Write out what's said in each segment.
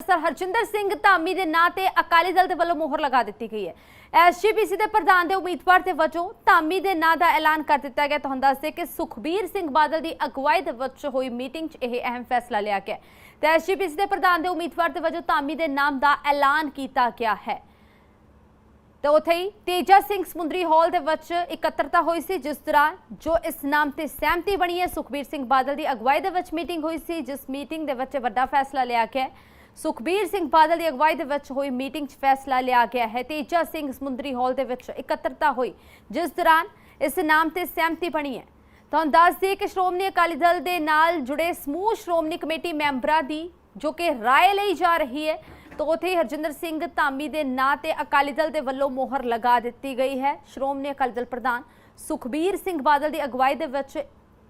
Sir, Harjinder Singh Dhami ਦੇ ਨਾਂ ਤੇ ਅਕਾਲੀ ਦਲ ਦੇ ਵੱਲੋਂ ਮੋਹਰ ਲਗਾ ਦਿੱਤੀ ਗਈ ਹੈ। ਐਸਜੀਪੀਸੀ ਦੇ ਪ੍ਰਧਾਨ ਦੇ ਉਮੀਦਵਾਰ ਦੇ ਵਜੋਂ ਧਾਮੀ ਦੇ ਨਾਂ ਦਾ ਐਲਾਨ ਕਰ ਦਿੱਤਾ ਗਿਆ। ਤੁਹਾਨੂੰ ਦੱਸਦੇ ਕਿ ਸੁਖਬੀਰ ਸਿੰਘ ਬਾਦਲ ਦੀ ਅਗਵਾਈ ਦੇ ਵਿੱਚ ਹੋਈ ਮੀਟਿੰਗ 'ਚ ਇਹ ਅਹਿਮ ਫੈਸਲਾ ਲਿਆ ਗਿਆ। ਤੇ ਐਸਜੀਪੀਸੀ ਦੇ ਪ੍ਰਧਾਨ ਦੇ ਉਮੀਦਵਾਰ ਦੇ ਵਜੋਂ ਧਾਮੀ ਦੇ ਨਾਮ ਦਾ ਐਲਾਨ ਕੀਤਾ ਗਿਆ ਹੈ। ਤੇ ਉੱਥੇ ਹੀ ਤੇਜਾ ਸਿੰਘ ਸਮੁੰਦਰੀ ਹਾਲ ਦੇ ਵਿੱਚ ਇਕੱਤਰਤਾ ਹੋਈ ਸੀ, ਜਿਸ ਦੌਰਾਨ ਜੋ ਇਸ ਨਾਮ ਤੇ ਸਹਿਮਤੀ ਬਣੀ ਹੈ, ਸੁਖਬੀਰ ਸਿੰਘ ਬਾਦਲ ਦੀ ਅਗਵਾਈ ਦੇ ਵਿੱਚ ਮੀਟਿੰਗ ਹੋਈ ਸੀ, ਜਿਸ ਮੀਟਿੰਗ ਦੇ ਵਿੱਚ ਵੱਡਾ ਫੈਸਲਾ ਲਿਆ ਗਿਆ ਸੁਖਬੀਰ ਸਿੰਘ ਬਾਦਲ ਦੀ ਅਗਵਾਈ ਦੇ ਵਿੱਚ ਹੋਈ ਮੀਟਿੰਗ 'ਚ ਫੈਸਲਾ ਲਿਆ ਗਿਆ ਹੈ। ਤੇਜਾ ਸਿੰਘ ਸਮੁੰਦਰੀ ਹਾਲ ਦੇ ਵਿੱਚ ਇਕੱਤਰਤਾ ਹੋਈ, ਜਿਸ ਦੌਰਾਨ ਇਸ ਨਾਮ ਤੇ ਸਹਿਮਤੀ ਬਣੀ ਹੈ। ਤੁਹਾਨੂੰ ਦੱਸ ਦਈਏ ਕਿ ਸ਼੍ਰੋਮਣੀ ਅਕਾਲੀ ਦਲ ਦੇ ਨਾਲ ਜੁੜੇ ਸਮੂਹ ਸ਼੍ਰੋਮਣੀ ਕਮੇਟੀ ਮੈਂਬਰਾਂ ਦੀ, ਜੋ ਕਿ ਰਾਏ ਲਈ ਜਾ ਰਹੀ ਹੈ, ਤਾਂ ਉੱਥੇ ਹੀ ਹਰਜਿੰਦਰ ਸਿੰਘ ਧਾਮੀ ਦੇ ਨਾਂ ਤੇ ਅਕਾਲੀ ਦਲ ਦੇ ਵੱਲੋਂ ਮੋਹਰ ਲਗਾ ਦਿੱਤੀ ਗਈ ਹੈ। ਸ਼੍ਰੋਮਣੀ ਅਕਾਲੀ ਦਲ ਪ੍ਰਧਾਨ ਸੁਖਬੀਰ ਸਿੰਘ ਬਾਦਲ ਦੀ ਅਗਵਾਈ ਦੇ ਵਿੱਚ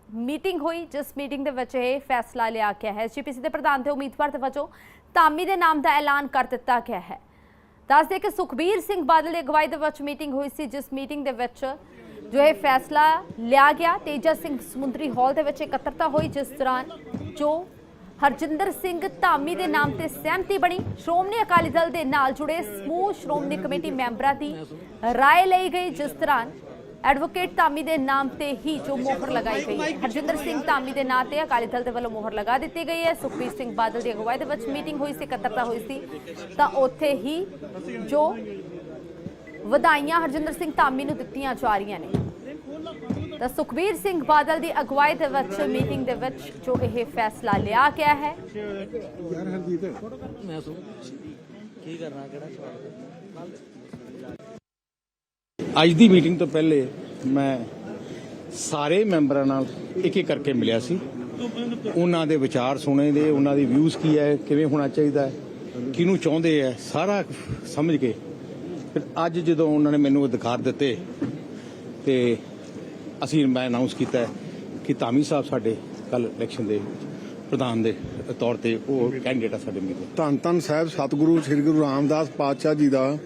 ਮੀਟਿੰਗ ਹੋਈ, ਜਿਸ ਮੀਟਿੰਗ ਦੇ ਵਿੱਚ ਇਹ ਫੈਸਲਾ ਲਿਆ ਗਿਆ ਹੈ। ਜੀਪੀਸੀ ਦੇ ਪ੍ਰਧਾਨ ਤੇ ਉਮੀਦਵਾਰ ਦੇ ਵਜੋਂ ਧਾਮੀ ਦੇ ਨਾਮ ਦਾ ਐਲਾਨ ਕਰ ਦਿੱਤਾ ਗਿਆ ਹੈ। ਦੱਸਦੇ ਕਿ ਸੁਖਬੀਰ ਸਿੰਘ ਬਾਦਲ ਦੀ ਅਗਵਾਈ ਦੇ ਵਿੱਚ ਮੀਟਿੰਗ ਹੋਈ ਸੀ, ਜਿਸ ਮੀਟਿੰਗ ਦੇ ਵਿੱਚ ਜੋ ਇਹ ਫੈਸਲਾ ਲਿਆ ਗਿਆ, ਤੇਜਾ ਸਿੰਘ ਸਮੁੰਦਰੀ ਹਾਲ ਦੇ ਵਿੱਚ ਇਕੱਤਰਤਾ ਹੋਈ, ਜਿਸ ਦੌਰਾਨ ਜੋ ਹਰਜਿੰਦਰ ਸਿੰਘ ਧਾਮੀ ਦੇ ਨਾਮ ਤੇ ਸਹਿਮਤੀ ਬਣੀ। ਸ਼੍ਰੋਮਣੀ ਅਕਾਲੀ ਦਲ ਦੇ ਨਾਲ ਜੁੜੇ ਸਮੂਹ ਸ਼੍ਰੋਮਣੀ ਕਮੇਟੀ ਮੈਂਬਰਾਂ ਦੀ ਰਾਏ ਲਈ ਗਈ, ਜਿਸ ਦੌਰਾਨ ਐਡਵੋਕੇਟ ਧਾਮੀ ਦੇ ਨਾਮ ਤੇ ਹੀ ਜੋ ਮੋਹਰ ਲਗਾਈ ਗਈ ਹੈ। ਹਰਜਿੰਦਰ ਸਿੰਘ ਧਾਮੀ ਦੇ ਨਾਂ ਤੇ ਅਕਾਲੀ ਦਲ ਦੇ ਵੱਲੋਂ ਮੋਹਰ ਲਗਾ ਦਿੱਤੀ ਗਈ ਹੈ। ਸੁਖਬੀਰ ਸਿੰਘ ਬਾਦਲ ਦੀ ਅਗਵਾਈ ਦੇ ਵਿੱਚ ਮੀਟਿੰਗ ਹੋਈ ਸੀ ਇਕੱਤਰਤਾ ਹੋਈ ਸੀ। ਤਾਂ ਉੱਥੇ ਹੀ ਜੋ ਵਧਾਈਆਂ ਹਰਜਿੰਦਰ ਸਿੰਘ ਧਾਮੀ ਨੂੰ ਦਿੱਤੀਆਂ ਜਾ ਰਹੀਆਂ ਨੇ। ਤਾਂ ਸੁਖਬੀਰ ਸਿੰਘ ਬਾਦਲ ਦੀ ਅਗਵਾਈ ਦੇ ਵਿੱਚ ਮੀਟਿੰਗ ਦੇ ਵਿੱਚ ਜੋ ਇਹ ਫੈਸਲਾ ਲਿਆ ਗਿਆ ਹੈ। ਮੈਂ ਸੋ ਕੀ ਕਰਨਾ ਕਿਹੜਾ ਸਵਾਲ ਅੱਜ ਦੀ ਮੀਟਿੰਗ ਤੋਂ ਪਹਿਲੇ ਮੈਂ ਸਾਰੇ ਮੈਂਬਰਾਂ ਨਾਲ ਇੱਕ ਇੱਕ ਕਰਕੇ ਮਿਲਿਆ ਸੀ। ਉਹਨਾਂ ਦੇ ਵਿਚਾਰ ਸੁਣੇ ਦੇ ਉਹਨਾਂ ਦੀ ਵਿਊਜ਼ ਕੀ ਹੈ, ਕਿਵੇਂ ਹੋਣਾ ਚਾਹੀਦਾ ਹੈ, ਕਿਹਨੂੰ ਚਾਹੁੰਦੇ ਹੈ, ਸਾਰਾ ਸਮਝ ਕੇ। ਫਿਰ ਅੱਜ ਜਦੋਂ ਉਹਨਾਂ ਨੇ ਮੈਨੂੰ ਅਧਿਕਾਰ ਦਿੱਤੇ ਤੇ ਅਸੀਂ ਮੈਂ ਅਨਾਉਂਸ ਕੀਤਾ ਕਿ ਧਾਮੀ ਸਾਹਿਬ ਸਾਡੇ ਕੱਲ ਇਲੈਕਸ਼ਨ ਦੇ ਪ੍ਰਧਾਨ ਦੇ ਤੌਰ ਤੇ ਉਹ ਕੈਂਡੀਡੇਟ ਆ ਸਾਡੇ ਮੇਰੇ ਧੰਨ ਧੰਨ ਸਾਹਿਬ, ਸਤਿਗੁਰੂ ਸ੍ਰੀ ਗੁਰੂ ਰਾਮਦਾਸ ਪਾਤਸ਼ਾਹ ਜੀ ਦਾ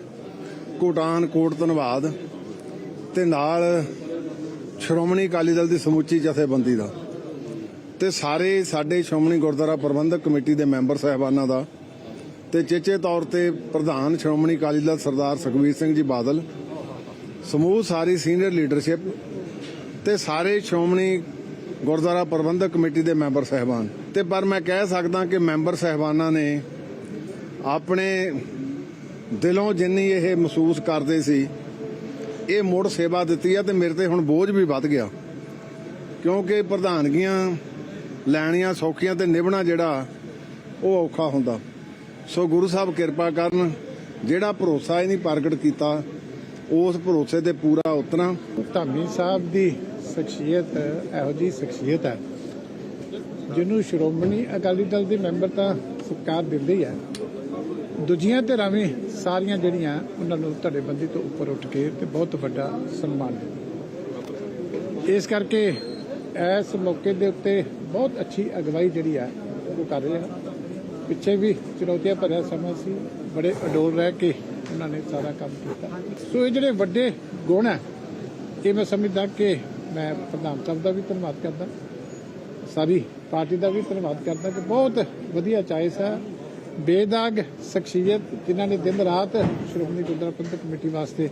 ਕੋਟਾਨ ਕੋਟ ਧੰਨਵਾਦ। ਤੇ ਨਾਲ ਸ਼੍ਰੋਮਣੀ ਅਕਾਲੀ ਦਲ ਦੀ ਸਮੁੱਚੀ ਜਥੇਬੰਦੀ ਦਾ ਤੇ ਸਾਰੇ ਸਾਡੇ ਸ਼੍ਰੋਮਣੀ ਗੁਰਦੁਆਰਾ ਪ੍ਰਬੰਧਕ ਕਮੇਟੀ ਦੇ ਮੈਂਬਰ ਸਾਹਿਬਾਨਾਂ ਦਾ ਤੇ ਚੇਚੇ ਤੌਰ ਤੇ ਪ੍ਰਧਾਨ ਸ਼੍ਰੋਮਣੀ ਅਕਾਲੀ ਦਲ ਸਰਦਾਰ ਸੁਖਬੀਰ ਸਿੰਘ ਜੀ ਬਾਦਲ, ਸਮੂਹ ਸਾਰੀ ਸੀਨੀਅਰ ਲੀਡਰਸ਼ਿਪ ਤੇ ਸਾਰੇ ਸ਼੍ਰੋਮਣੀ ਗੁਰਦੁਆਰਾ ਪ੍ਰਬੰਧਕ ਕਮੇਟੀ ਦੇ ਮੈਂਬਰ ਸਹਿਬਾਨ। ਤੇ ਪਰ ਮੈਂ ਕਹਿ ਸਕਦਾ ਕਿ ਮੈਂਬਰ ਸਹਿਬਾਨਾਂ ਨੇ ਆਪਣੇ ਦਿਲੋਂ ਜਿੰਨੀ ਇਹ ਮਹਿਸੂਸ ਕਰਦੇ ਸੀ ਇਹ ਮੁੜ ਸੇਵਾ ਦਿੱਤੀ ਹੈ ਤੇ ਮੇਰੇ ਤੇ ਹੁਣ ਬੋਝ ਵੀ ਵੱਧ ਗਿਆ। ਕਿਉਂਕਿ ਪ੍ਰਧਾਨਗੀਆਂ ਲੈਣੀਆਂ ਸੌਖੀਆਂ ਤੇ ਨਿਭਣਾ ਜਿਹੜਾ, ਉਹ ਔਖਾ ਹੁੰਦਾ। ਸੋ ਗੁਰੂ ਸਾਹਿਬ ਕਿਰਪਾ ਕਰਨ, ਜਿਹੜਾ ਭਰੋਸਾ ਇਹਨੇ ਪ੍ਰਗਟ ਕੀਤਾ, ਉਸ ਭਰੋਸੇ ਤੇ ਪੂਰਾ ਉਤਰਾਂ। ਧਾਮੀ ਸਾਹਿਬ ਦੀ ਸ਼ਖਸੀਅਤ ਇਹੋ ਜੀ ਸ਼ਖਸੀਅਤ ਹੈ, ਜਿਹਨੂੰ ਸ਼੍ਰੋਮਣੀ ਅਕਾਲੀ ਦਲ ਦੇ ਮੈਂਬਰ ਤਾਂ ਸਤਿਕਾਰ ਦਿੰਦੇ ਹੀ ਹੈ। ਦੂਜੀਆਂ ਧਿਰਾਂ ਵੀ ਸਾਰੀਆਂ ਜਿਹੜੀਆਂ ਉਹਨਾਂ ਨੂੰ ਧੜੇਬੰਦੀ ਤੋਂ ਉੱਪਰ ਉੱਠ ਕੇ ਤੇ ਬਹੁਤ ਵੱਡਾ ਸਨਮਾਨ ਦਿੰਦੇ ਇਸ ਕਰਕੇ ਇਸ ਮੌਕੇ ਦੇ ਉੱਤੇ ਬਹੁਤ ਅੱਛੀ ਅਗਵਾਈ ਜਿਹੜੀ ਹੈ ਉਹ ਕਰ ਰਹੇ ਹਨ। ਪਿੱਛੇ ਵੀ ਚੁਣੌਤੀਆਂ ਭਰਿਆ ਸਮਾਂ ਸੀ, ਬੜੇ ਅਡੋਲ ਰਹਿ ਕੇ ਉਹਨਾਂ ਨੇ ਸਾਰਾ ਕੰਮ ਕੀਤਾ। ਸੋ ਇਹ ਜਿਹੜੇ ਵੱਡੇ ਗੁਣ ਹੈ ਇਹ ਮੈਂ ਸਮਝਦਾ ਕਿ ਮੈਂ ਪ੍ਰਧਾਨ ਸਾਹਿਬ ਦਾ ਵੀ ਧੰਨਵਾਦ ਕਰਦਾ। ਸਾਰੀ ਪਾਰਟੀ ਦਾ ਵੀ ਧੰਨਵਾਦ ਕਰਦਾ ਕਿ ਬਹੁਤ ਵਧੀਆ ਚਾਇਸ ਹੈ ਬੇਦਾਗ ਸ਼ਖਸੀਅਤ ਜਿਨ੍ਹਾਂ ਨੇ ਦਿਨ ਰਾਤ ਸ਼੍ਰੋਮਣੀ ਗੁਰਦੁਆਰਾ ਪ੍ਰਬੰਧਕ ਕਮੇਟੀ ਵਾਸਤੇ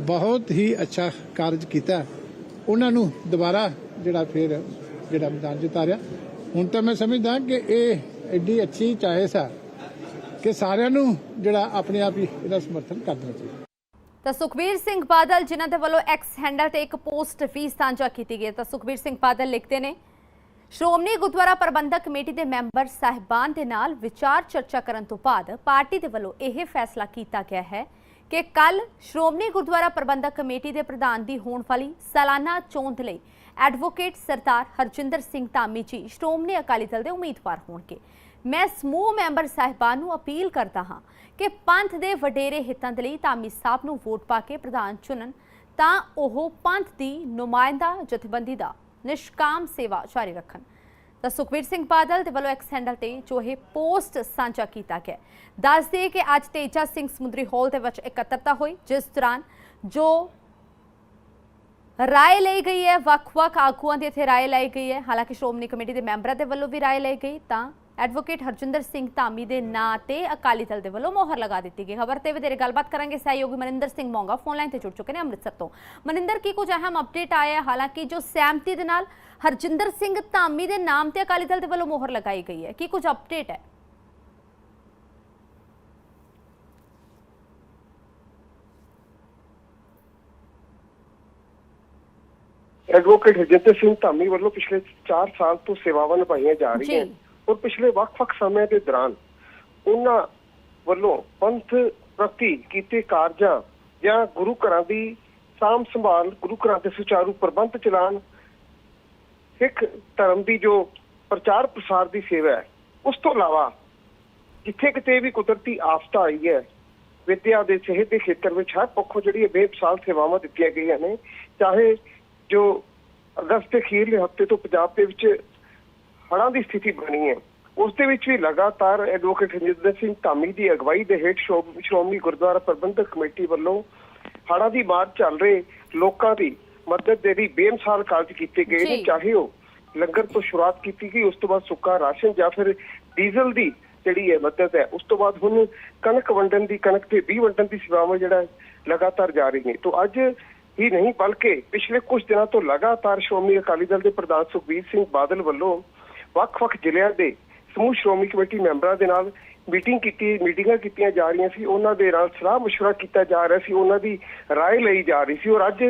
ਬਹੁਤ ਹੀ ਅੱਛਾ ਕਾਰਜ ਕੀਤਾ। ਉਹਨਾਂ ਨੂੰ ਦੁਬਾਰਾ ਜਿਹੜਾ ਫਿਰ ਜਿਹੜਾ ਮੈਦਾਨ ਜਿਤਾਰਿਆ ਹੁਣ ਤਾਂ ਮੈਂ ਸਮਝਦਾ ਕਿ ਇਹ ਐਡੀ ਅੱਛੀ ਚਾਇਸ ਹੈ ਕਿ ਸਾਰਿਆਂ ਨੂੰ ਜਿਹੜਾ ਆਪਣੇ ਆਪ ਹੀ ਇਹਦਾ ਸਮਰਥਨ ਕਰਨਾ ਚਾਹੀਦਾ। ਤਾਂ ਸੁਖਬੀਰ ਸਿੰਘ ਬਾਦਲ ਜਿਨ੍ਹਾਂ ਦੇ ਵੱਲੋਂ ਐਕਸ ਹੈਂਡਲ ਤੇ ਇੱਕ ਪੋਸਟ ਵੀ ਸਾਂਝਾ ਕੀਤੀ ਗਈ ਤਾਂ ਸੁਖਬੀਰ ਸਿੰਘ ਬਾਦਲ ਲਿਖਦੇ ਨੇ ਸ਼੍ਰੋਮਣੀ ਗੁਰਦੁਆਰਾ ਪ੍ਰਬੰਧਕ ਕਮੇਟੀ ਦੇ ਮੈਂਬਰ ਸਾਹਿਬਾਨ ਦੇ ਨਾਲ ਵਿਚਾਰ ਚਰਚਾ ਕਰਨ ਤੋਂ ਬਾਅਦ ਪਾਰਟੀ ਦੇ ਵੱਲੋਂ ਇਹ ਫੈਸਲਾ ਕੀਤਾ ਗਿਆ ਹੈ ਕਿ ਕੱਲ ਸ਼੍ਰੋਮਣੀ ਗੁਰਦੁਆਰਾ ਪ੍ਰਬੰਧਕ ਕਮੇਟੀ ਦੇ ਪ੍ਰਧਾਨ ਦੀ ਹੋਣ ਵਾਲੀ ਸਾਲਾਨਾ ਚੋਣ ਲਈ ਐਡਵੋਕੇਟ ਸਰਦਾਰ ਹਰਜਿੰਦਰ ਸਿੰਘ ਧਾਮੀ ਜੀ ਸ਼੍ਰੋਮਣੀ ਅਕਾਲੀ ਦਲ ਦੇ ਉਮੀਦਵਾਰ ਹੋਣਗੇ। ਮੈਂ ਸਮੂਹ ਮੈਂਬਰ ਸਾਹਿਬਾਨ ਨੂੰ ਅਪੀਲ ਕਰਦਾ ਹਾਂ ਕਿ ਪੰਥ ਦੇ ਵਡੇਰੇ ਹਿੱਤਾਂ ਦੇ ਲਈ ਧਾਮੀ ਸਾਹਿਬ ਨੂੰ ਵੋਟ ਪਾ ਕੇ ਪ੍ਰਧਾਨ ਚੁਣਨ, ਤਾਂ ਉਹ ਪੰਥ ਦੀ ਨੁਮਾਇੰਦਾ ਜਥੇਬੰਦੀ ਦਾ ਨਿਸ਼ਕਾਮ ਸੇਵਾ ਜਾਰੀ ਰੱਖਣ। ਤਾਂ ਸੁਖਬੀਰ ਸਿੰਘ ਬਾਦਲ ਦੇ ਵੱਲੋਂ ਐਕਸ ਹੈਂਡਲ ਤੇ ਜੋ ਇਹ ਪੋਸਟ ਸਾਂਝਾ ਕੀਤਾ ਗਿਆ ਦੱਸ ਦਈਏ ਕਿ ਅੱਜ ਤੇਜਾ ਸਿੰਘ ਸਮੁੰਦਰੀ ਹਾਲ ਦੇ ਵਿੱਚ ਇਕੱਤਰਤਾ ਹੋਈ, ਜਿਸ ਦੌਰਾਨ ਜੋ ਰਾਏ ਲਈ ਗਈ ਹੈ, ਵੱਖ-ਵੱਖ ਆਗੂਆਂ ਦੀ ਇੱਥੇ ਰਾਏ ਲਈ ਗਈ ਹੈ। ਹਾਲਾਂਕਿ ਸ਼੍ਰੋਮਣੀ ਕਮੇਟੀ ਦੇ ਮੈਂਬਰਾਂ ਦੇ ਵੱਲੋਂ ਵੀ ਰਾਏ ਲਈ ਗਈ, ਤਾਂ ਐਡਵੋਕੇਟ ਹਰਜਿੰਦਰ ਸਿੰਘ ਧਾਮੀ ਦੇ ਨਾਂ ਤੇ ਅਕਾਲੀ ਦਲ ਦੇ ਵੱਲੋਂ ਮੋਹਰ ਲਗਾ ਦਿੱਤੀ ਗਈ। ਖਬਰ ਤੇ ਵਧੇਰੇ ਗੱਲਬਾਤ ਕਰਾਂਗੇ। ਸਹਿਯੋਗੀ ਮਨਿੰਦਰ ਸਿੰਘ ਮੋਂਗਾ ਫੋਨ ਲਾਈਨ ਤੇ ਜੁੜ ਚੁੱਕੇ ਨੇ, ਅੰਮ੍ਰਿਤਸਰ ਤੋਂ। ਮਨਿੰਦਰ, ਕੀ ਕੁਝ ਅਹਿਮ ਅਪਡੇਟ ਆਇਆ? ਹੈ ਹਾਲਾਂਕਿ ਜੋ ਸਹਿਮਤੀ ਦੇ ਨਾਲ ਹਰਜਿੰਦਰ ਸਿੰਘ ਧਾਮੀ ਦੇ ਨਾਮ ਤੇ ਅਕਾਲੀ ਦਲ ਦੇ ਵੱਲੋਂ ਮੋਹਰ ਲਗਾਈ ਗਈ ਹੈ ਕੀ ਕੁਝ ਅਪਡੇਟ ਹੈ ਐਡਵੋਕੇਟ ਹਰਜਿੰਦਰ ਸਿੰਘ ਧਾਮੀ ਵੱਲੋਂ ਪਿਛਲੇ 4 ਸਾਲ ਤੋਂ ਸੇਵਾਵਾਂ ਨਿਭਾਈਆਂ ਜਾ ਰਹੀਆਂ। ਔਰ ਪਿਛਲੇ ਵੱਖ-ਵੱਖ ਸਮੇਂ ਦੇ ਦੌਰਾਨ ਉਹਨਾਂ ਵੱਲੋਂ ਪੰਥ ਪ੍ਰਤੀ ਕੀਤੇ ਕਾਰਜਾਂ ਜਾਂ ਗੁਰੂ ਘਰਾਂ ਦੀ ਸਾਂਭ ਸੰਭਾਲ ਗੁਰੂ ਘਰਾਂ ਦੇ ਸੁਚਾਰੂ ਪ੍ਰਬੰਧ ਚਲਾਉਣ ਸਿੱਖ ਧਰਮ ਦੀ ਜੋ ਪ੍ਰਚਾਰ ਪ੍ਰਸਾਰ ਦੀ ਸੇਵਾ ਹੈ, ਉਸ ਤੋਂ ਇਲਾਵਾ ਜਿੱਥੇ ਕਿਤੇ ਵੀ ਕੁਦਰਤੀ ਆਫਤ ਆਈ ਹੈ ਵਿਦਿਆ ਦੇ ਸਿਹਤ ਦੇ ਖੇਤਰ ਵਿੱਚ ਹਰ ਪੱਖੋਂ ਜਿਹੜੀ ਇਹ ਬੇਮਿਸਾਲ ਸੇਵਾਵਾਂ ਦਿੱਤੀਆਂ ਗਈਆਂ ਨੇ, ਚਾਹੇ ਜੋ ਅਗਸਤ ਦੇ ਅਖੀਰਲੇ ਹਫ਼ਤੇ ਤੋਂ ਪੰਜਾਬ ਦੇ ਵਿੱਚ ਹੜ੍ਹਾਂ ਦੀ ਸਥਿਤੀ ਬਣੀ ਹੈ, ਉਸ ਦੇ ਵਿੱਚ ਵੀ ਲਗਾਤਾਰ ਐਡਵੋਕੇਟ ਹਰਜਿੰਦਰ ਸਿੰਘ ਧਾਮੀ ਦੀ ਅਗਵਾਈ ਦੇ ਹੇਠ ਸ਼੍ਰੋ- ਸ਼੍ਰੋਮਣੀ ਗੁਰਦੁਆਰਾ ਪ੍ਰਬੰਧਕ ਕਮੇਟੀ ਵੱਲੋਂ ਹੜ੍ਹਾਂ ਦੀ ਮਾਰ ਚੱਲ ਰਹੇ ਲੋਕਾਂ ਦੀ ਮਦਦ ਦੇ ਲਈ ਬੇਮਿਸਾਲ ਕਾਰਜ ਕੀਤੇ ਗਏ ਨੇ ਜੀ। ਚਾਹੇ ਉਹ ਲੰਗਰ ਤੋਂ ਸ਼ੁਰੂਆਤ ਕੀਤੀ ਗਈ ਉਸ ਤੋਂ ਬਾਅਦ ਸੁੱਕਾ ਰਾਸ਼ਨ ਜਾਂ ਫਿਰ ਡੀਜ਼ਲ ਦੀ ਜਿਹੜੀ ਹੈ ਮਦਦ ਹੈ ਉਸ ਤੋਂ ਬਾਅਦ ਹੁਣ ਕਣਕ ਵੰਡਣ ਦੀ ਕਣਕ ਦੇ ਬੀਜ ਵੰਡਣ ਦੀ ਸੇਵਾਵਾਂ ਜਿਹੜਾ ਹੈ, ਲਗਾਤਾਰ ਜਾਰੀ ਨੇ ਤੋਂ ਅੱਜ ਹੀ ਨਹੀਂ ਬਲਕਿ ਪਿਛਲੇ ਕੁਝ ਦਿਨਾਂ ਤੋਂ ਲਗਾਤਾਰ ਸ਼੍ਰੋਮਣੀ ਅਕਾਲੀ ਦਲ ਦੇ ਪ੍ਰਧਾਨ ਸੁਖਬੀਰ ਸਿੰਘ ਬਾਦਲ ਵੱਲੋਂ ਵੱਖ-ਵੱਖ ਜ਼ਿਲ੍ਹਿਆਂ ਦੇ ਸਮੂਹ ਸ਼੍ਰੋਮਣੀ ਕਮੇਟੀ ਮੈਂਬਰਾਂ ਦੇ ਨਾਲ ਮੀਟਿੰਗ ਕੀਤੀ ਮੀਟਿੰਗਾਂ ਕੀਤੀਆਂ ਜਾ ਰਹੀਆਂ ਸੀ ਉਹਨਾਂ ਦੇ ਨਾਲ ਸਲਾਹ مشورہ ਕੀਤਾ ਜਾ ਰਿਹਾ ਸੀ ਉਹਨਾਂ ਦੀ رائے ਲਈ ਜਾ ਰਹੀ ਸੀ ਔਰ ਅੱਜ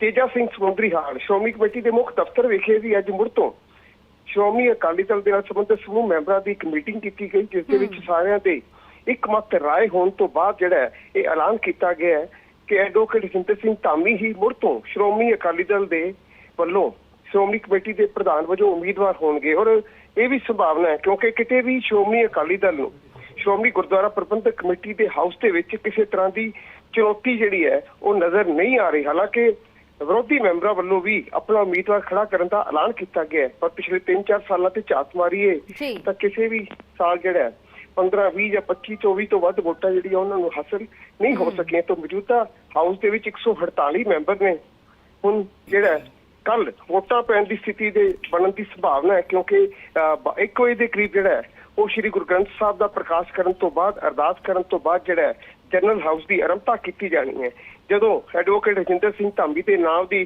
ਤੇਜਾ ਸਿੰਘ ਸਮੁੰਦਰੀ ਹਾਲ ਸ਼੍ਰੋਮਣੀ ਕਮੇਟੀ ਦੇ ਮੁੱਖ ਦਫ਼ਤਰ ਵਿਖੇ ਵੀ ਅੱਜ ਮੁੜ ਤੋਂ ਸ਼੍ਰੋਮਣੀ ਅਕਾਲੀ ਦਲ ਦੇ ਨਾਲ ਸੰਬੰਧਿਤ ਸਮੂਹ ਮੈਂਬਰਾਂ ਦੀ ਇੱਕ ਮੀਟਿੰਗ ਕੀਤੀ ਗਈ ਜਿਸ ਦੇ ਵਿੱਚ ਸਾਰਿਆਂ ਦੇ ਇੱਕਮਤ ਰਾਏ ਹੋਣ ਤੋਂ ਬਾਅਦ ਜਿਹੜਾ ਇਹ ਐਲਾਨ ਕੀਤਾ ਗਿਆ ਹੈ ਕਿ ਐਡਵੋਕੇਟ ਜਿੰਦਰ ਸਿੰਘ ਧਾਮੀ ਹੀ ਮੁੜ ਤੋਂ ਸ਼੍ਰੋਮਣੀ ਅਕਾਲੀ ਦਲ ਦੇ ਵੱਲੋਂ ਸ਼੍ਰੋਮਣੀ ਕਮੇਟੀ ਦੇ ਪ੍ਰਧਾਨ ਵਜੋਂ ਉਮੀਦਵਾਰ ਹੋਣਗੇ। ਔਰ ਇਹ ਵੀ ਸੰਭਾਵਨਾ ਹੈ ਕਿਉਂਕਿ ਕਿਤੇ ਵੀ ਸ਼੍ਰੋਮਣੀ ਅਕਾਲੀ ਦਲ ਨੂੰ ਸ਼੍ਰੋਮਣੀ ਗੁਰਦੁਆਰਾ ਪ੍ਰਬੰਧਕ ਕਮੇਟੀ ਦੇ ਹਾਊਸ ਦੇ ਵਿੱਚ ਕਿਸੇ ਤਰ੍ਹਾਂ ਦੀ ਚੁਣੌਤੀ ਜਿਹੜੀ ਹੈ ਉਹ ਨਜ਼ਰ ਨਹੀਂ ਆ ਰਹੀ। ਹਾਲਾਂਕਿ ਵਿਰੋਧੀ ਮੈਂਬਰਾਂ ਵੱਲੋਂ ਵੀ ਆਪਣਾ ਉਮੀਦਵਾਰ ਖੜਾ ਕਰਨ ਦਾ ਐਲਾਨ ਕੀਤਾ ਗਿਆ। ਪਰ ਪਿਛਲੇ 3-4 ਸਾਲਾਂ ਤੇ ਝਾਤ ਮਾਰੀਏ। ਤਾਂ ਕਿਸੇ ਵੀ ਸਾਲ ਜਿਹੜਾ ਹੈ 15 20 ਜਾਂ 25 24 ਤੋਂ ਵੱਧ ਵੋਟਾਂ ਜਿਹੜੀਆਂ ਉਹਨਾਂ ਨੂੰ ਹਾਸਲ ਨਹੀਂ ਹੋ ਸਕੀਆਂ। ਤਾਂ ਮੌਜੂਦਾ ਹਾਊਸ ਦੇ ਵਿੱਚ 148 ਮੈਂਬਰ ਨੇ। ਹੁਣ ਜਿਹੜਾ ਕੱਲ ਵੋਟਾਂ ਪੈਣ ਦੀ ਸਥਿਤੀ ਦੇ ਬਣਨ ਦੀ ਸੰਭਾਵਨਾ ਹੈ ਕਿਉਂਕਿ ਇੱਕ ਵਜੇ ਦੇ ਕਰੀਬ ਜਿਹੜਾ ਹੈ ਉਹ ਸ੍ਰੀ ਗੁਰੂ ਗ੍ਰੰਥ ਸਾਹਿਬ ਦਾ ਪ੍ਰਕਾਸ਼ ਕਰਨ ਤੋਂ ਬਾਅਦ ਅਰਦਾਸ ਕਰਨ ਤੋਂ ਬਾਅਦ ਜਿਹੜਾ ਹੈ ਜਨਰਲ ਹਾਊਸ ਦੀ ਆਰੰਭਤਾ ਕੀਤੀ ਜਾਣੀ ਹੈ। ਜਦੋਂ ਐਡਵੋਕੇਟ ਹਜਿੰਦਰ ਸਿੰਘ ਧਾਮੀ ਦੇ ਨਾਮ ਦੀ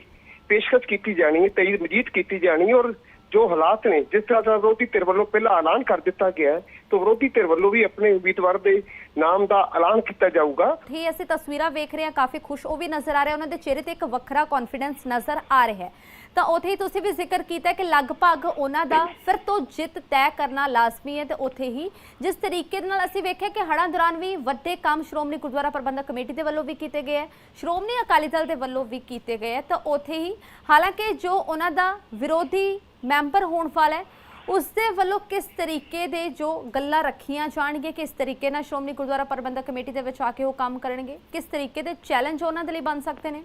ਪੇਸ਼ਕਸ਼ ਕੀਤੀ ਜਾਣੀ ਹੈ ਤਈਦ ਮਜੀਦ ਕੀਤੀ ਜਾਣੀ ਹੈ ਔਰ ਜੋ ਹਾਲਾਤ ਨੇ, ਜਿਸ ਤਰ੍ਹਾਂ ਦਾ ਵਿਰੋਧੀ ਧਿਰ ਵੱਲੋਂ ਪਹਿਲਾਂ ਐਲਾਨ ਕਰ ਦਿੱਤਾ ਗਿਆ ਹੈ, ਤਾਂ ਵਿਰੋਧੀ ਧਿਰ ਵੱਲੋਂ ਵੀ ਆਪਣੇ ਉਮੀਦਵਾਰ ਦੇ ਨਾਮ ਦਾ ਐਲਾਨ ਕੀਤਾ ਜਾਊਗਾ। ਹੀ ਅਸੀਂ ਤਸਵੀਰਾਂ ਵੇਖ ਰਹੇ ਹਾਂ, ਕਾਫੀ ਖੁਸ਼ ਉਹ ਵੀ ਨਜ਼ਰ ਆ ਰਿਹਾ, ਉਹਨਾਂ ਦੇ ਚਿਹਰੇ ਤੇ ਇੱਕ ਵੱਖਰਾ ਕੌਨਫੀਡੈਂਸ ਨਜ਼ਰ ਆ ਰਿਹਾ ਹੈ। ਤਾਂ ਉੱਥੇ ਹੀ ਤੁਸੀਂ ਵੀ ਜ਼ਿਕਰ ਕੀਤਾ ਕਿ ਲਗਭਗ ਉਹਨਾਂ ਦਾ ਫਿਰ ਤੋਂ ਜਿੱਤ ਤੈਅ ਕਰਨਾ ਲਾਜ਼ਮੀ ਹੈ ਤੇ ਉੱਥੇ ਹੀ ਜਿਸ ਤਰੀਕੇ ਦੇ ਨਾਲ ਅਸੀਂ ਵੇਖਿਆ ਕਿ ਹੜ੍ਹਾਂ ਦੌਰਾਨ ਵੀ ਵੱਡੇ ਕੰਮ ਸ਼੍ਰੋਮਣੀ ਗੁਰਦੁਆਰਾ ਪ੍ਰਬੰਧਕ ਕਮੇਟੀ ਦੇ ਵੱਲੋਂ ਵੀ ਕੀਤੇ ਗਏ ਹੈ, ਸ਼੍ਰੋਮਣੀ ਅਕਾਲੀ ਦਲ ਦੇ ਵੱਲੋਂ ਵੀ ਕੀਤੇ ਗਏ ਹੈ, ਤਾਂ ਉੱਥੇ ਹੀ ਹਾਲਾਂਕਿ ਜੋ ਉਹਨਾਂ ਦਾ ਵਿਰੋਧੀ ਮੈਂਬਰ ਹੋਣ ਵਾਲਾ ਹੈ, ਉਸ ਦੇ ਵੱਲੋਂ ਕਿਸ ਤਰੀਕੇ ਦੇ ਜੋ ਗੱਲਾਂ ਰੱਖੀਆਂ ਜਾਣਗੀਆਂ, ਕਿਸ ਤਰੀਕੇ ਨਾਲ ਸ਼੍ਰੋਮਣੀ ਗੁਰਦੁਆਰਾ ਪ੍ਰਬੰਧਕ ਕਮੇਟੀ ਦੇ ਵਿੱਚ ਆ ਕੇ ਉਹ ਕੰਮ ਕਰਨਗੇ, ਕਿਸ ਤਰੀਕੇ ਦੇ ਚੈਲੰਜ ਉਹਨਾਂ ਦੇ ਲਈ ਬਣ ਸਕਦੇ ਨੇ?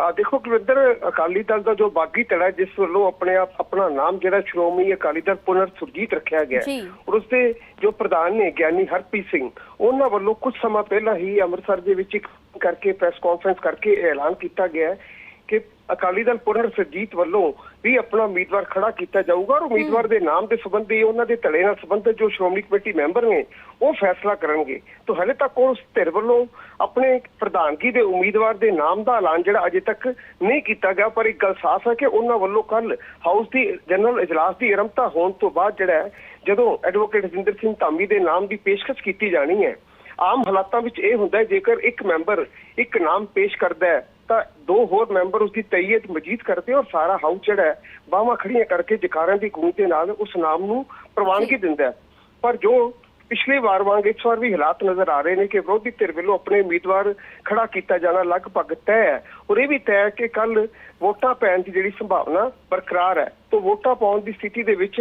ਆ ਦੇਖੋ ਕੁਲਵਿੰਦਰ ਅਕਾਲੀ ਦਲ ਦਾ ਜੋ ਬਾਗੀ ਧੜਾ ਜਿਸ ਵੱਲੋਂ ਆਪਣੇ ਆਪ ਆਪਣਾ ਨਾਮ ਜਿਹੜਾ ਸ਼੍ਰੋਮਣੀ ਅਕਾਲੀ ਦਲ ਪੁਨਰ ਸੁਰਜੀਤ ਰੱਖਿਆ ਗਿਆ। ਔਰ ਉਸਦੇ ਜੋ ਪ੍ਰਧਾਨ ਨੇ ਗਿਆਨੀ ਹਰਪ੍ਰੀਤ ਸਿੰਘ ਉਹਨਾਂ ਵੱਲੋਂ ਕੁਝ ਸਮਾਂ ਪਹਿਲਾਂ ਹੀ ਅੰਮ੍ਰਿਤਸਰ ਦੇ ਵਿੱਚ ਇੱਕ ਕਰਕੇ ਪ੍ਰੈਸ ਕਾਨਫਰੰਸ ਕਰਕੇ ਐਲਾਨ ਕੀਤਾ ਗਿਆ ਹੈ ਕਿ ਅਕਾਲੀ ਦਲ ਪੁਨਰ ਸੁਰਜੀਤ ਵੱਲੋਂ ਵੀ ਆਪਣਾ ਉਮੀਦਵਾਰ ਖੜਾ ਕੀਤਾ ਜਾਊਗਾ ਔਰ ਉਮੀਦਵਾਰ ਦੇ ਨਾਮ ਦੇ ਸੰਬੰਧੀ ਉਹਨਾਂ ਦੇ ਧੜੇ ਨਾਲ ਸੰਬੰਧਿਤ ਜੋ ਸ਼੍ਰੋਮਣੀ ਕਮੇਟੀ ਮੈਂਬਰ ਨੇ ਉਹ ਫੈਸਲਾ ਕਰਨਗੇ। ਤਾਂ ਹਲੇ ਤੱਕ ਉਸ ਧਿਰ ਵੱਲੋਂ ਆਪਣੇ ਪ੍ਰਧਾਨਗੀ ਦੇ ਉਮੀਦਵਾਰ ਦੇ ਨਾਮ ਦਾ ਐਲਾਨ ਜਿਹੜਾ ਅਜੇ ਤੱਕ ਨਹੀਂ ਕੀਤਾ ਗਿਆ ਪਰ ਇੱਕ ਗੱਲ ਸਾਫ਼ ਹੈ ਕਿ ਉਹਨਾਂ ਵੱਲੋਂ ਕੱਲ ਹਾਊਸ ਦੀ ਜਨਰਲ ਇਜਲਾਸ ਦੀ ਆਰੰਭਤਾ ਹੋਣ ਤੋਂ ਬਾਅਦ ਜਿਹੜਾ ਜਦੋਂ ਐਡਵੋਕੇਟ ਜਿੰਦਰ ਸਿੰਘ ਧਾਮੀ ਦੇ ਨਾਮ ਦੀ ਪੇਸ਼ਕਸ਼ ਕੀਤੀ ਜਾਣੀ ਹੈ ਆਮ ਹਾਲਾਤਾਂ ਵਿੱਚ ਇਹ ਹੁੰਦਾ ਹੈ ਜੇਕਰ ਇੱਕ ਮੈਂਬਰ ਇੱਕ ਨਾਮ ਪੇਸ਼ ਕਰਦਾ ਹੈ ਤਾਂ ਦੋ ਹੋਰ ਮੈਂਬਰ ਉਸ ਦੀ ਤਈਅਤ ਮਜੀਦ ਕਰਦੇ ਔਰ ਸਾਰਾ ਹਾਊਸ ਜਿਹੜਾ ਬਾਹਾਂ ਖੜੀਆਂ ਕਰਕੇ ਜਕਾਰਿਆਂ ਦੀ ਗੂੰਜ ਦੇ ਨਾਲ ਉਸ ਨਾਮ ਨੂੰ ਪ੍ਰਵਾਨਗੀ ਦਿੰਦਾ ਪਰ ਜੋ ਪਿਛਲੀ ਵਾਰ ਵਾਂਗ ਇਸ ਵਾਰ ਵੀ ਹਾਲਾਤ ਨਜ਼ਰ ਆ ਰਹੇ ਨੇ ਕਿ ਵਿਰੋਧੀ ਧਿਰ ਵੱਲੋਂ ਆਪਣੇ ਉਮੀਦਵਾਰ ਖੜਾ ਕੀਤਾ ਜਾਣਾ ਲਗਭਗ ਤੈਅ ਹੈ ਔਰ ਇਹ ਵੀ ਤੈਅ ਹੈ ਕਿ ਕੱਲ ਵੋਟਾਂ ਪੈਣ ਦੀ ਜਿਹੜੀ ਸੰਭਾਵਨਾ ਬਰਕਰਾਰ ਹੈ। ਤੋਂ ਵੋਟਾਂ ਪਾਉਣ ਦੀ ਸਥਿਤੀ ਦੇ ਵਿੱਚ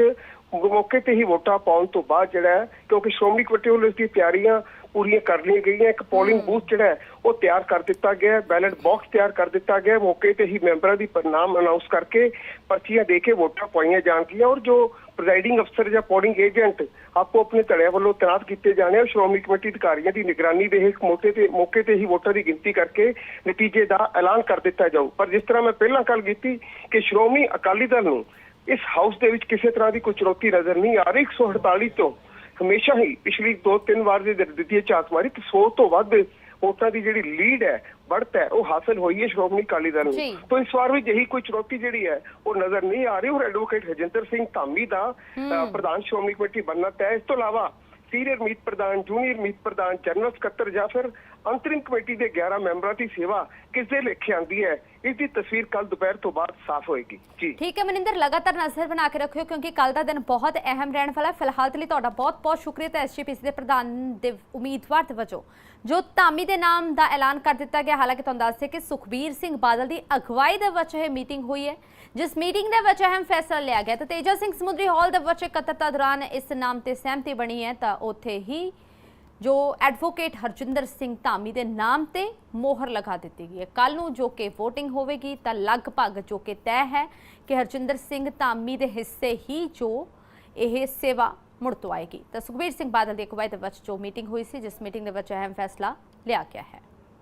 ਮੌਕੇ ਤੇ ਹੀ ਵੋਟਾਂ ਪਾਉਣ ਤੋਂ ਬਾਅਦ ਜਿਹੜਾ ਹੈ ਕਿਉਂਕਿ ਸ਼੍ਰੋਮਣੀ ਕਮੇਟੀ ਵੱਲੋਂ ਇਸ ਦੀ ਤਿਆਰੀਆਂ ਪੂਰੀਆਂ ਕਰ ਲਈਆਂ ਗਈਆਂ ਇੱਕ ਪੋਲਿੰਗ ਬੂਥ ਜਿਹੜਾ ਹੈ ਉਹ ਤਿਆਰ ਕਰ ਦਿੱਤਾ ਗਿਆ ਹੈ ਬੈਲਟ ਬਾਕਸ ਤਿਆਰ ਕਰ ਦਿੱਤਾ ਗਿਆ ਮੌਕੇ ਤੇ ਹੀ ਮੈਂਬਰਾਂ ਦੀ ਨਾਮ ਅਨਾਉਂਸ ਕਰਕੇ ਪਰਚੀਆਂ ਦੇ ਕੇ ਵੋਟਾਂ ਪਾਈਆਂ ਜਾਣਗੀਆਂ ਔਰ ਜੋ ਪ੍ਰੈਜ਼ਾਈਡਿੰਗ ਅਫਸਰ ਜਾਂ ਪੋਲਿੰਗ ਏਜੰਟ ਆਪੋ ਆਪਣੇ ਧੜਿਆਂ ਵੱਲੋਂ ਤੈਨਾਤ ਕੀਤੇ ਜਾਣੇ ਔਰ ਸ਼੍ਰੋਮਣੀ ਕਮੇਟੀ ਅਧਿਕਾਰੀਆਂ ਦੀ ਨਿਗਰਾਨੀ ਦੇ ਹੇਠ ਮੌਕੇ ਤੇ ਮੌਕੇ ਤੇ ਹੀ ਵੋਟਾਂ ਦੀ ਗਿਣਤੀ ਕਰਕੇ ਨਤੀਜੇ ਦਾ ਐਲਾਨ ਕਰ ਦਿੱਤਾ ਜਾਊ। ਪਰ ਜਿਸ ਤਰ੍ਹਾਂ ਮੈਂ ਪਹਿਲਾਂ ਗੱਲ ਕੀਤੀ ਕਿ ਸ਼੍ਰੋਮਣੀ ਅਕਾਲੀ ਦਲ ਨੂੰ ਇਸ ਹਾਊਸ ਦੇ ਵਿੱਚ ਕਿਸੇ ਤਰ੍ਹਾਂ ਦੀ ਕੋਈ ਚੁਣੌਤੀ ਨਜ਼ਰ ਨਹੀਂ ਆ ਰਹੀ 148 ਤੋਂ ਹਮੇਸ਼ਾ ਹੀ ਪਿਛਲੀ ਦੋ ਤਿੰਨ ਵਾਰ ਦੇ ਦਿੱਤੀ ਝਾਤ ਮਾਰੀ ਤੇ 100 ਤੋਂ ਵੱਧ ਵੋਟਾਂ ਦੀ ਜਿਹੜੀ ਲੀਡ ਹੈ ਬੜਤ ਹੈ ਉਹ ਹਾਸਲ ਹੋਈ ਹੈ ਸ਼੍ਰੋਮਣੀ ਅਕਾਲੀ ਦਲ ਨੂੰ। ਤੋਂ ਇਸ ਵਾਰ ਵੀ ਜਹੀ ਕੋਈ ਚੁਣੌਤੀ ਜਿਹੜੀ ਹੈ ਉਹ ਨਜ਼ਰ ਨਹੀਂ ਆ ਰਹੀ। ਔਰ ਐਡਵੋਕੇਟ ਹਜਿੰਦਰ ਸਿੰਘ ਧਾਮੀ ਦਾ ਪ੍ਰਧਾਨ ਸ਼੍ਰੋਮਣੀ ਕਮੇਟੀ ਬਣਨਾ ਤੈਅ ਇਸ ਤੋਂ ਇਲਾਵਾ ਸੀਨੀਅਰ ਮੀਤ ਪ੍ਰਧਾਨ ਜੂਨੀਅਰ ਮੀਤ ਪ੍ਰਧਾਨ ਜਨਰਲ ਸਕੱਤਰ ਜਾਂ ਫਿਰ ਅੰਤਰਿਮ ਕਮੇਟੀ ਦੇ 11 ਮੈਂਬਰਾਂ ਦੀ ਸੇਵਾ ਕਿਸ ਦੇ ਲੇਖੇ ਆਂਦੀ ਹੈ, ਇਸ ਦੀ ਤਸਵੀਰ ਕੱਲ ਦੁਪਹਿਰ ਤੋਂ ਬਾਅਦ ਸਾਫ਼ ਹੋਏਗੀ। ਜੀ। ਠੀਕ ਹੈ ਮਨਿੰਦਰ, ਲਗਾਤਾਰ ਨਜ਼ਰ ਬਣਾ ਕੇ ਰੱਖਿਓ ਕਿਉਂਕਿ ਕੱਲ ਦਾ ਦਿਨ ਬਹੁਤ ਅਹਿਮ ਰਹਿਣ ਵਾਲਾ ਫਿਲਹਾਲ ਲਈ ਤੁਹਾਡਾ ਬਹੁਤ ਬਹੁਤ ਸ਼ੁਕਰੀਆ ਤੇ ਐਸਜੀਪੀਸੀ ਦੇ ਪ੍ਰਧਾਨ ਦੇ ਉਮੀਦਵਾਰ ਦੇ ਵਜੋਂ, ਜੋ ਧਾਮੀ ਦੇ ਨਾਮ ਦਾ ਐਲਾਨ ਕਰ ਦਿੱਤਾ ਗਿਆ। ਹਾਲਾਂਕਿ ਤੁਹਾਨੂੰ ਦੱਸ ਦੇ ਕਿ ਸੁਖਬੀਰ ਸਿੰਘ ਬਾਦਲ ਦੀ ਅਗਵਾਈ ਦੇ ਵਿੱਚ ਇਹ ਮੀਟਿੰਗ ਹੋਈ ਹੈ, ਜਿਸ ਮੀਟਿੰਗ ਦੇ ਵਿੱਚ ਅਹਿਮ ਫੈਸਲਾ ਲਿਆ ਗਿਆ। ਤੇ ਤੇਜਾ ਸਿੰਘ ਸਮੁੰਦਰੀ ਹਾਲ ਦੇ ਵਿੱਚ ਇਕੱਤਰਤਾ ਦੌਰਾਨ ਇਸ ਨਾਮ ਤੇ ਸਹਿਮਤੀ ਬਣੀ ਹੈ, ਤਾਂ ਉੱਥੇ ਹੀ ਜੋ ਐਡਵੋਕੇਟ ਹਰਜਿੰਦਰ ਸਿੰਘ ਧਾਮੀ ਦੇ ਨਾਮ ਤੇ ਮੋਹਰ ਲਗਾ ਦਿੱਤੀ ਗਈ ਹੈ। ਕੱਲ ਨੂੰ ਜੋ ਕਿ VOTING ਹੋਵੇਗੀ, ਤਾਂ ਲਗਭਗ ਜੋ ਕਿ ਤੈਅ ਹੈ ਕਿ ਹਰਜਿੰਦਰ ਸਿੰਘ ਧਾਮੀ ਦੇ ਹਿੱਸੇ ਹੀ ਜੋ ਇਹ ਸੇਵਾ ਮੁੜ ਤੋਂ ਆਏਗੀ। ਤਾਂ ਸੁਖਬੀਰ ਸਿੰਘ ਬਾਦਲ ਦੀ ਅਗਵਾਈ ਦੇ ਵਿੱਚ ਜੋ ਮੀਟਿੰਗ ਹੋਈ ਸੀ, ਜਿਸ ਮੀਟਿੰਗ ਦੇ ਵਿੱਚ ਅਹਿਮ ਫੈਸਲਾ ਲਿਆ ਗਿਆ ਹੈ।